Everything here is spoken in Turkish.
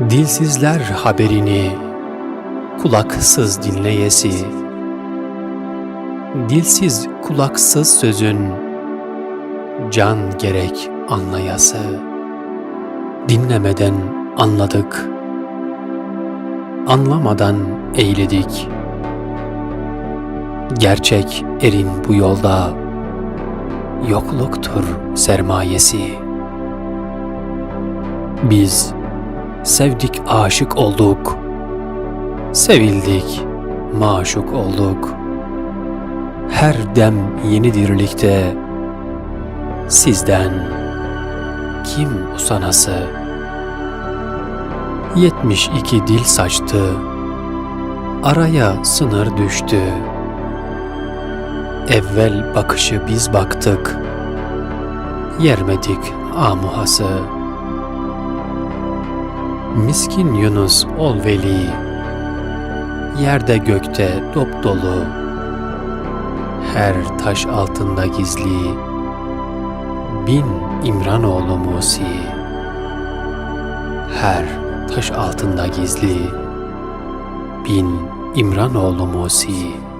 Dilsizler haberini kulaksız dinleyesi. Dilsiz kulaksız sözün can gerek anlayası. Dinlemeden anladık Anlamadan eyledik. Gerçek erin bu yolda yokluktur sermayesi. Biz sevdik aşık olduk, sevildik maşuk olduk. Her dem yeni dirlikte sizden kim usanası? 72 dil saçtı, araya sınır düştü. Evvel bakışı biz baktık, yermedik amuhası. Miskin Yunus ol veli, yerde gökte dop dolu. Her taş altında gizli, bin İmranoğlu Musi. Her taş altında gizli, bin İmranoğlu Musi.